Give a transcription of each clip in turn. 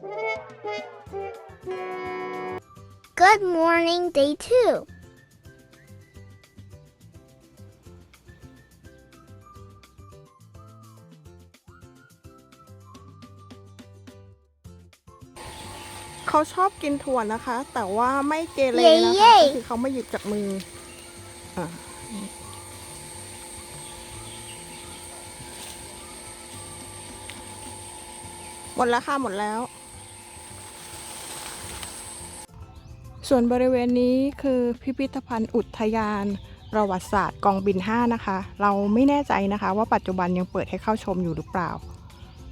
Good morning, day two. เขาชอบกินถั่วนะคะ แต่ว่าไม่เกเรเย้นะเย้คะก็คือเขาไม่หยิบจากมืออะ หมดแล้วค่ะ หมดแล้ว ส่วนบริเวณนี้คือพิพิธภัณฑ์อุทยาน ประวัติศาสตร์กองบิน 5 นะคะ เราไม่แน่ใจนะคะว่าปัจจุบันยังเปิดให้เข้าชมอยู่หรือเปล่า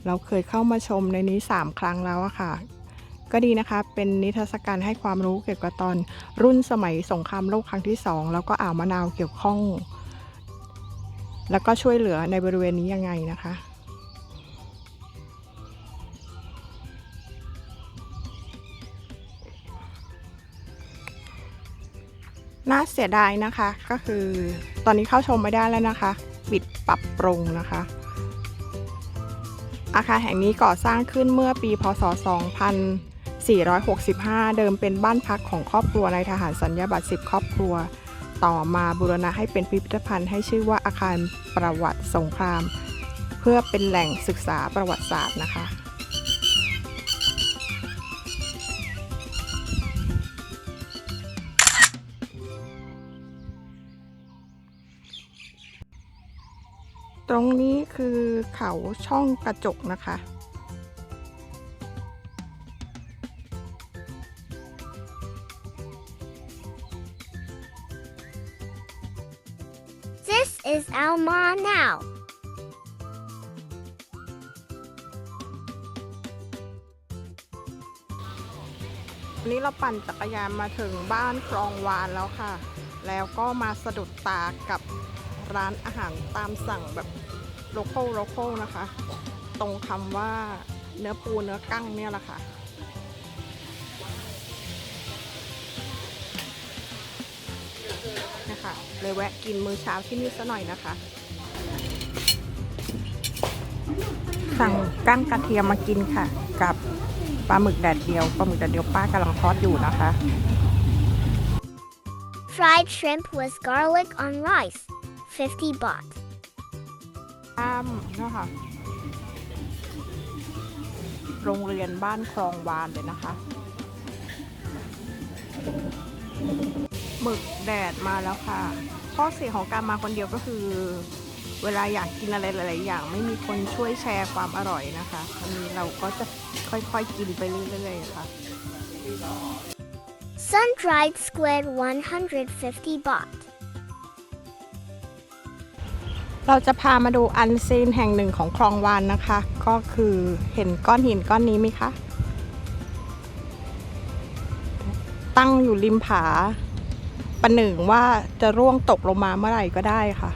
เราเคยเข้ามาชมในนี้ 3 ครั้งแล้วอะค่ะ ก็ดีนะคะ เป็นนิทรรศการให้ความรู้เกี่ยวกับตอนรุ่นสมัยสงครามโลกครั้งที่ 2 แล้วก็อ่าวมะนาวเกี่ยวข้อง แล้วก็ช่วยเหลือในบริเวณนี้ยังไงนะคะ น่าเสียดายนะคะ ก็คือตอนนี้เข้าชมไม่ได้แล้วนะคะ ปิดปรับปรุงนะคะ อาคารแห่งนี้ก่อสร้างขึ้นเมื่อปี พศ 2465 เดิมเป็นบ้านพักของครอบครัวในทหารสัญญาบัตร 10 ครอบครัว ต่อมาบูรณะให้เป็นพิพิธภัณฑ์ให้ชื่อว่าอาคารประวัติสงคราม เพื่อเป็นแหล่งศึกษาประวัติศาสตร์นะคะ ตรงนี้คือเขาช่องกระจกนะคะ This is Alma now. วันนี้เราปั่นจักรยานมาถึงบ้านคลองวานแล้วค่ะ แล้วก็มาสะดุดตากับ ร้านอาหารตามสั่งแบบโลโก้โลโก้นะคะ ตรงคำว่าเนื้อปูเนื้อกั้งเนี่ยแหละค่ะ นะคะ เลยแวะกินมื้อเช้าที่นี่ซะหน่อยนะคะ สั่งกั้งกระเทียมมากินค่ะ กับปลาหมึกแดดเดียวปลาหมึกแดดเดียวป้ากำลังทอดอยู่นะคะ Fried shrimp with garlic on rice. 50 baht. ข้ามนะคะโรงเรียนบ้านคลองวานเลยนะคะ หมึกแดดมาแล้วค่ะ ข้อเสียของการมาคนเดียวก็คือ เวลาอยากกินอะไรหลาย ๆ อย่าง ไม่มีคนช่วยแชร์ความอร่อยนะคะอันนี้เราก็จะค่อย ๆ กินไปเรื่อย ๆ ค่ะ Sun dried squid 150 baht. เราจะพามาดูอันซีนแห่งหนึ่งของคลองวานนะคะ ก็คือเห็นก้อนหินก้อนนี้ไหมคะ ตั้งอยู่ริมผาประหนึ่งว่าจะร่วงตกลงมาเมื่อไหร่ก็ได้ค่ะ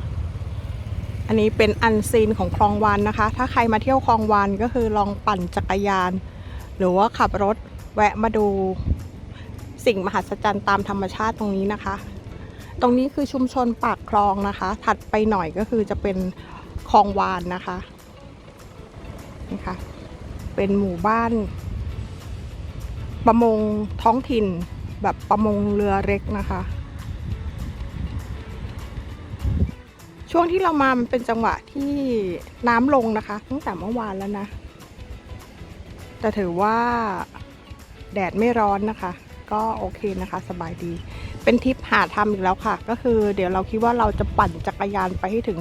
อันนี้เป็นอันซีนของคลองวานนะคะ ถ้าใครมาเที่ยวคลองวานก็คือลองปั่นจักรยาน หรือว่าขับรถแวะมาดูสิ่งมหัศจรรย์ตามธรรมชาติตรงนี้นะคะ ตรงนี้คือชุมชนปากคลองนะคะ ถัดไปหน่อยก็คือจะเป็นคลองวานนะคะนี่ค่ะเป็นหมู่บ้าน ประมงท้องถิ่นแบบประมงเรือเล็กนะคะ ช่วงที่เรามามันเป็นจังหวะที่น้ำลงนะคะ ตั้งแต่เมื่อวานแล้วนะ แต่ถือว่าแดดไม่ร้อนนะคะ ก็โอเคนะคะ สบายดี เป็นทริปหาทำอีกแล้วค่ะ ก็คือเดี๋ยวเราคิดว่าเราจะปั่นจักรยานไปให้ถึง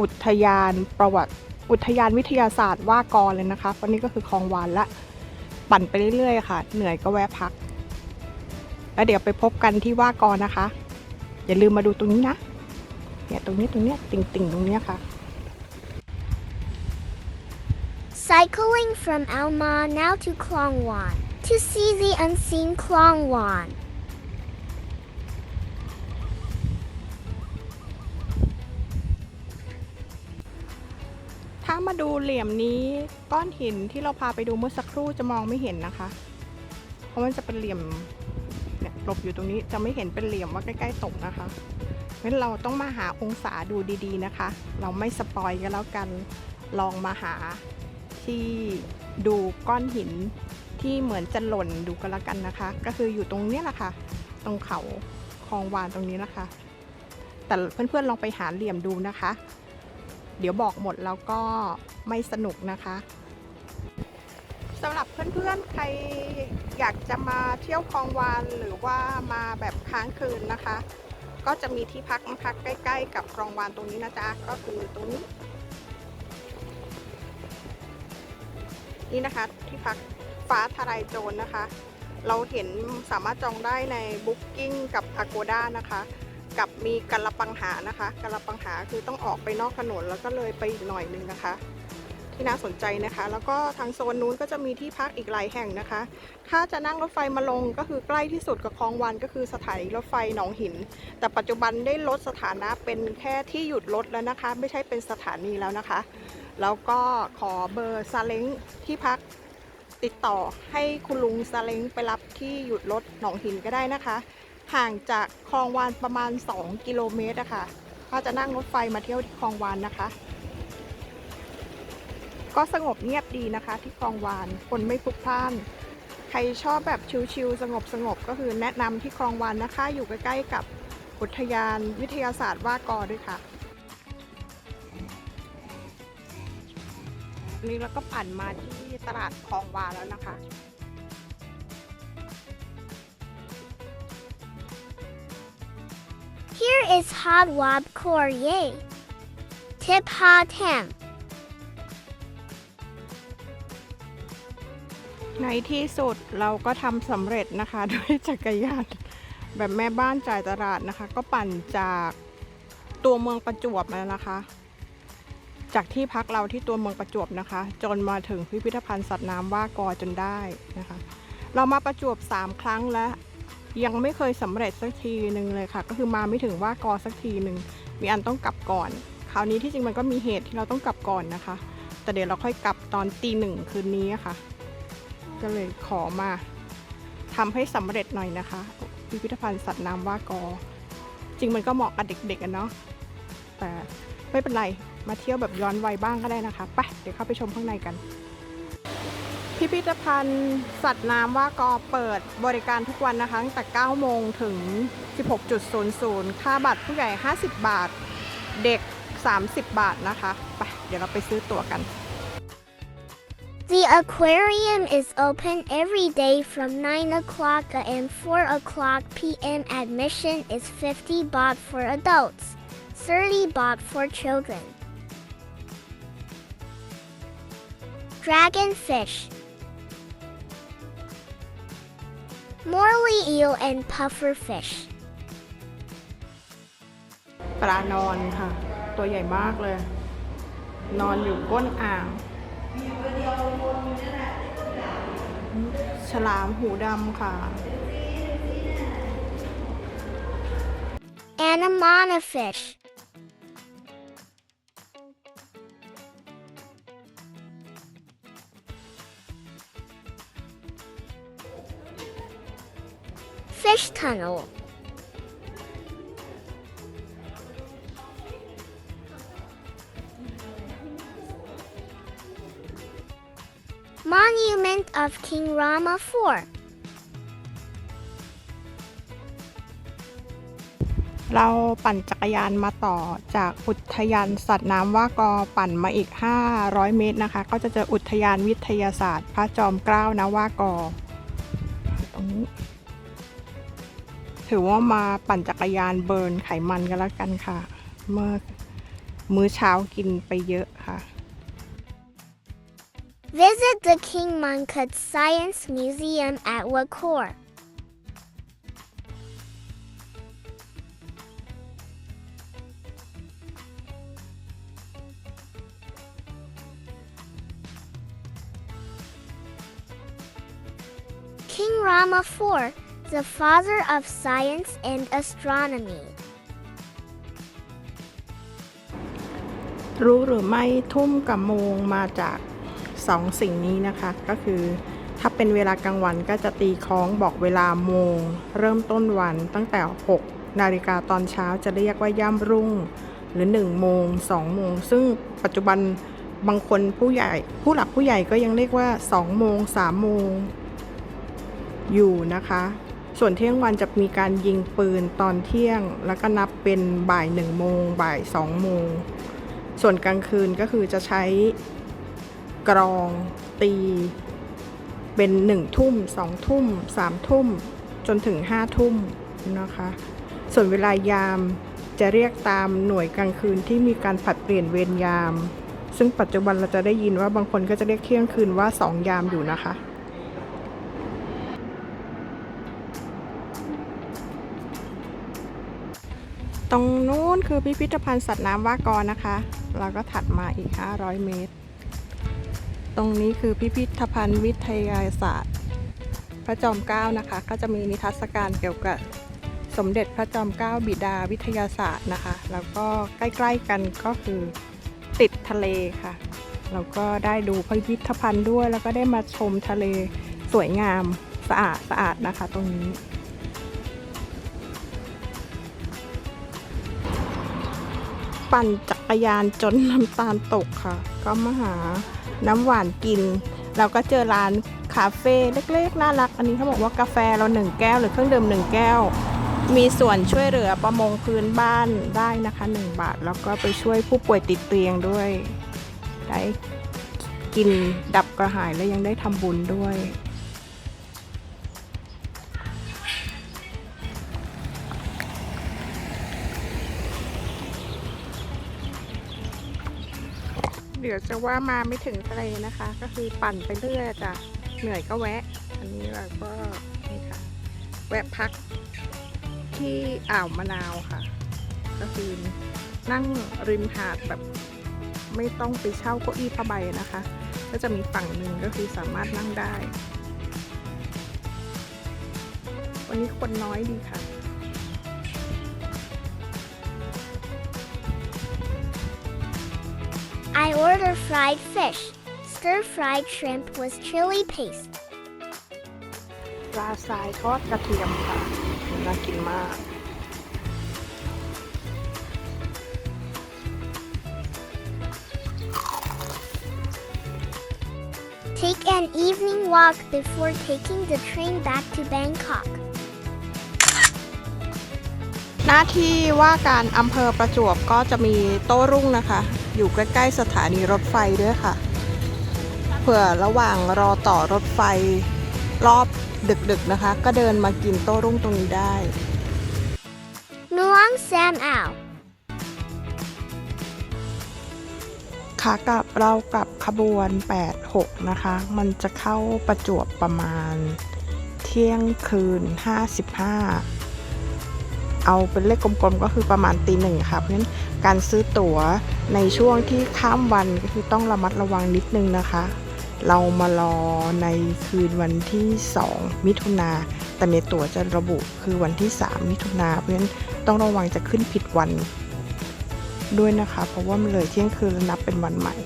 อุทยานประวัติ อุทยานวิทยาศาสตร์ว่ากอเลยนะคะวันนี้ก็คือคลองวานละ ปั่นไปเรื่อยๆค่ะ เหนื่อยก็แวะพัก แล้วเดี๋ยวไปพบกันที่ว่ากอนะคะ อย่าลืมมาดูตรงนี้นะเนี่ยตรงนี้ตรงเนี้ยติ่งๆตรงเนี้ยค่ะ Cycling from Alma now to Klongwan to see the unseen Klongwan. ถ้ามาดูเหลี่ยมนี้ก้อนหินที่เราพาไปดูเมื่อสักครู่จะมองไม่เห็นนะคะ เพราะมันจะเป็นเหลี่ยมเนี่ยหลบอยู่ตรงนี้จะไม่เห็นเป็นเหลี่ยมว่าใกล้ๆตกนะคะเพราะฉะนั้นเราต้องมาหาองศาดูดีๆนะคะ เราไม่สปอยกันแล้วกันลองมาหาที่ดูก้อนหินที่เหมือนจะหล่นดูกันละกันนะคะ ก็คืออยู่ตรงเนี้ยแหละค่ะ ตรงเขาคลองวานตรงนี้นะคะ แต่เพื่อนๆลองไปหาเหลี่ยมดูนะคะ เดี๋ยวบอกหมดแล้วก็ไม่สนุกนะคะสำหรับเพื่อนๆ ใครอยากจะมาเที่ยวคลองวานหรือว่ามาแบบค้างคืนนะคะ ก็จะมีที่พักนะคะใกล้ ๆ กับคลองวานตรงนี้นะจ๊ะก็คือตรงนี้นี่นะคะที่พักฟ้าทลายโจรนะคะ เราเห็นสามารถจองได้ใน Booking กับ Agoda นะคะ กับมีกะละปังหานะคะกะละปังหาคือต้องออกไปนอกถนนแล้วก็เลยไปอีกหน่อยนึงนะคะ ที่น่าสนใจนะคะ แล้วก็ทางโซนนู้นก็จะมีที่พักอีกหลายแห่งนะคะ ถ้าจะนั่งรถไฟมาลงก็คือใกล้ที่สุดกับคลองวันก็คือสถานีรถไฟหนองหิน แต่ปัจจุบันได้ลดสถานะเป็นแค่ที่หยุดรถแล้วนะคะ ไม่ใช่เป็นสถานีแล้วนะคะ แล้วก็ขอเบอร์ซาเล้งที่พักติดต่อให้คุณลุงซาเล้งไปรับที่หยุดรถหนองหินก็ได้นะคะ ห่างจากคลองวานประมาณ 2 กิโลเมตรอะค่ะถ้าจะนั่งรถไฟมาเที่ยวที่คลองวานนะคะ ก็สงบเงียบดีนะคะที่คลองวานคนไม่พลุกพล่าน ใครชอบแบบชิลๆสงบสงบๆก็คือแนะนำที่คลองวานนะคะ อยู่ใกล้ๆกับอุทยานวิทยาศาสตร์ว่ากอด้วยค่ะนี่เราก็ผ่านมาที่ตลาดคลองวานแล้วนะคะ is Hot Wab Courier. Tip Ha Tam. ในที่สุดเราก็ทำสำเร็จนะคะด้วยจักรยานแบบแม่บ้านจ่ายตลาดนะคะ ก็ปั่นจากตัวเมืองประจวบมานะคะ จากที่พักเราที่ตัวเมืองประจวบนะคะ จนมาถึงพิพิธภัณฑ์สัตว์น้ำว่ากอจนได้นะคะ เรามาประจวบ 3 ครั้งแล้ว ยังไม่เคยสำเร็จสักทีหนึ่งเลยค่ะ ก็คือมาไม่ถึงว่ากอสักทีหนึ่งมีอันต้องกลับก่อน คราวนี้ที่จริงมันก็มีเหตุที่เราต้องกลับก่อนนะคะ แต่เดี๋ยวเราค่อยกลับตอนตีหนึ่งคืนนี้อะค่ะ ก็เลยขอมาทำให้สำเร็จหน่อยนะคะพิพิธภัณฑ์สัตว์น้ำว่ากอ จริงมันก็เหมาะกับเด็กๆกันเนาะแต่ไม่เป็นไรมาเที่ยวแบบย้อนวัยบ้างก็ได้นะคะไปเดี๋ยวเข้าไปชมข้างในกัน พิพิธภัณฑ์ สัตว์น้ำว่ากอเปิดบริการทุกวันนะคะตั้งแต่ 9 โมงถึง 16.00 ค่าบัตรผู้ใหญ่ 50 บาท เด็ก 30 บาทนะคะ ไป เดี๋ยวเราไปซื้อตั๋วกัน The aquarium is open every day from 9 o'clock and 4 o'clock p.m. Admission is 50 baht for adults, 30 baht for children. Dragonfish, Morley eel and pufferfish. ปลานอนค่ะ ตัวใหญ่มากเลย นอนอยู่ก้นอ่าง ฉลามหูดำค่ะ Anemone fish. Fish tunnel. Monument of King Rama IV. เราปั่นจักรยานมาต่อจากอุทยานสัตว์น้ำว่ากอปั่นมาอีก 500 เมตรนะคะ ก็จะเจออุทยานวิทยาศาสตร์ พระจอมเกล้านะว่ากอตรงนี้ ถือว่ามาปั่นจักรยานเบิร์นไขมันกันแล้วกันค่ะ เมื่อมื้อเช้ากินไปเยอะค่ะ Visit the King Mongkut Science Museum at Wakor. King Rama IV, the father of science and astronomy. รู้หรือไม่ทุ่มกับโมงมาจากสองสิ่งนี้นะคะ ก็คือ ถ้าเป็นเวลากลางวันก็จะตีคล้องบอกเวลาโมง เริ่มต้นวันตั้งแต่ 6 นาฬิกาตอนเช้าจะเรียกว่าย่ำรุ่ง หรือ 1 โมง 2 โมง ซึ่งปัจจุบันบางคนผู้ใหญ่ ผู้หลักผู้ใหญ่ก็ยังเรียกว่า 2 โมง 3 โมงอยู่นะคะ ส่วนเที่ยงวันจะมีการยิงปืนตอนเที่ยง แล้วก็นับเป็นบ่ายหนึ่งโมงบ่ายสองโมง ส่วนกลางคืนก็คือจะใช้กรองตีเป็นหนึ่งทุ่มสองทุ่มสามทุ่มจนถึงห้าทุ่มนะคะ ส่วนเวลายามจะเรียกตามหน่วยกลางคืนที่มีการผัดเปลี่ยนเวรยาม ซึ่งปัจจุบันเราจะได้ยินว่าบางคนก็จะเรียกเที่ยงคืนว่าสองยามอยู่นะคะ ตรงนู้นคือพิพิธภัณฑ์สัตว์น้ำว่ากรนะคะ แล้วก็ถัดมาอีก 500 เมตร ตรงนี้คือพิพิธภัณฑ์วิทยาศาสตร์ พระจอมเกล้านะคะ ก็จะมีนิทรรศการเกี่ยวกับสมเด็จพระจอมเกล้าบิดาวิทยาศาสตร์นะคะ แล้วก็ใกล้ๆกันก็คือติดทะเลค่ะ แล้วก็ได้ดูพิพิธภัณฑ์ด้วย แล้วก็ได้มาชมทะเลสวยงามสะอาดสะอาดนะคะ ตรงนี้ ปั่นจักรยานจนน้ำตาลตกค่ะ ก็มาหาน้ำหวานกิน เราก็เจอร้านคาเฟ่เล็กๆน่ารัก อันนี้เขาบอกว่ากาแฟเราหนึ่งแก้วหรือเครื่องดื่มหนึ่งแก้ว มีส่วนช่วยเหลือประมงพื้นบ้านได้นะคะหนึ่งบาท แล้วก็ไปช่วยผู้ป่วยติดเตียงด้วย ได้กินดับกระหายและยังได้ทำบุญด้วย เดี๋ยวจะว่ามาไม่ถึงทะเลนะคะ ก็คือปั่นไปเรื่อยจ้ะเหนื่อยก็แวะ อันนี้เราก็นี่ค่ะ แวะพักที่อ่าวมะนาวค่ะ ก็คือนั่งริมหาดแบบไม่ต้องไปเช่าเก้าอี้ผ้าใบนะคะ ก็จะมีฝั่งหนึ่งก็คือสามารถนั่งได้ วันนี้คนน้อยดีค่ะ I ordered fried fish. Stir fried shrimp with chili paste. ปลาทรายทอดกระเทียมค่ะน่ากินมาก Take an evening walk before taking the train back to Bangkok. หน้าที่ว่าการอำเภอประจวบก็จะมีโต้รุ่งนะคะ อยู่ใกล้ ๆ สถานีรถไฟด้วยค่ะ เผื่อระหว่างรอต่อรถไฟรอบดึก ๆ นะคะ ก็เดินมากินโต้รุ่งตรงนี้ได้ Muang Sam Ao. ขากลับเรากลับขบวน 86 นะคะ มันจะเข้าประจวบประมาณเที่ยงคืน 55 เอาเป็นเลขกลมๆก็คือประมาณตีหนึ่งค่ะ เพราะฉะนั้นการซื้อตั๋วในช่วงที่ข้ามวันก็คือต้องระมัดระวังนิดนึงนะคะ เรามารอในคืนวันที่ 2 มิถุนาแต่ในตั๋วจะระบุคือวันที่ 3 มิถุนาเพราะฉะนั้นต้องระวังจะขึ้นผิดวันด้วยนะคะ เพราะว่ามันเลยเที่ยงคืนนับเป็นวันใหม่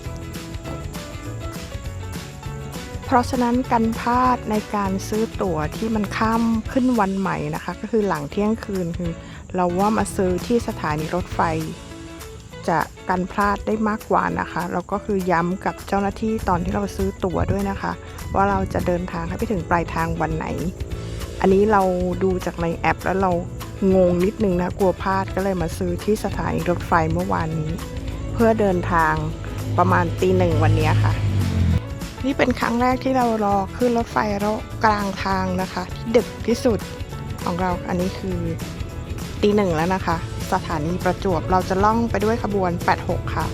เพราะฉะนั้นกันพลาดในการซื้อตั๋วที่มันข้ามขึ้นวันใหม่นะคะ ก็คือหลังเที่ยงคืนคือ เราว่ามาซื้อที่สถานีรถไฟ จะกันพลาดได้มากกว่านะคะ แล้วก็คือย้ำกับเจ้าหน้าที่ตอนที่เราซื้อตั๋วด้วยนะคะ ว่าเราจะเดินทางให้ไปถึงปลายทางวันไหน อันนี้เราดูจากในแอปแล้วเรางงนิดนึงนะกลัวพลาดก็เลยมาซื้อที่สถานีรถไฟเมื่อวานนี้ เพื่อเดินทางประมาณตีหนึ่งวันนี้ค่ะ นี่เป็นครั้งแรกที่เรารอขึ้นรถไฟแล้วกลางทางนะคะที่ดึกที่สุดของเราอันนี้คือ ตีหนึ่งแล้วนะคะ สถานีประจวบเราจะล่องไปด้วยขบวน 86 ค่ะ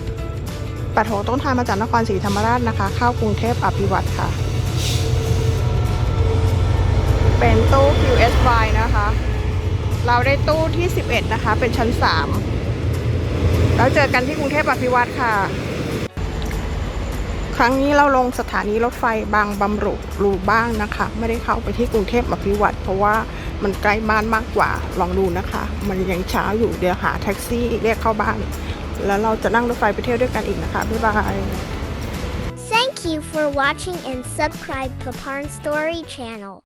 86 ต้นทางมาจากนครศรีธรรมราชนะคะ เข้ากรุงเทพอภิวัตรค่ะ เป็นตู้ QSY นะคะ เราได้ตู้ที่ 11 นะคะ เป็นชั้น 3 แล้วเจอกันที่กรุงเทพอภิวัตค่ะ ครั้งนี้เราลงสถานีรถไฟบางบำรุรูบ้างนะคะ ไม่ได้เข้าไปที่กรุงเทพอภิวัตเพราะว่า มันใกล้บ้านมากกว่าลองดูนะคะ มันยังเช้าอยู่เดี๋ยวหาแท็กซี่เรียกเข้าบ้าน แล้วเราจะนั่งรถไฟไปเที่ยวด้วยกันอีกนะคะ บ๊ายบาย Thank you for watching and subscribe Paparn Story channel.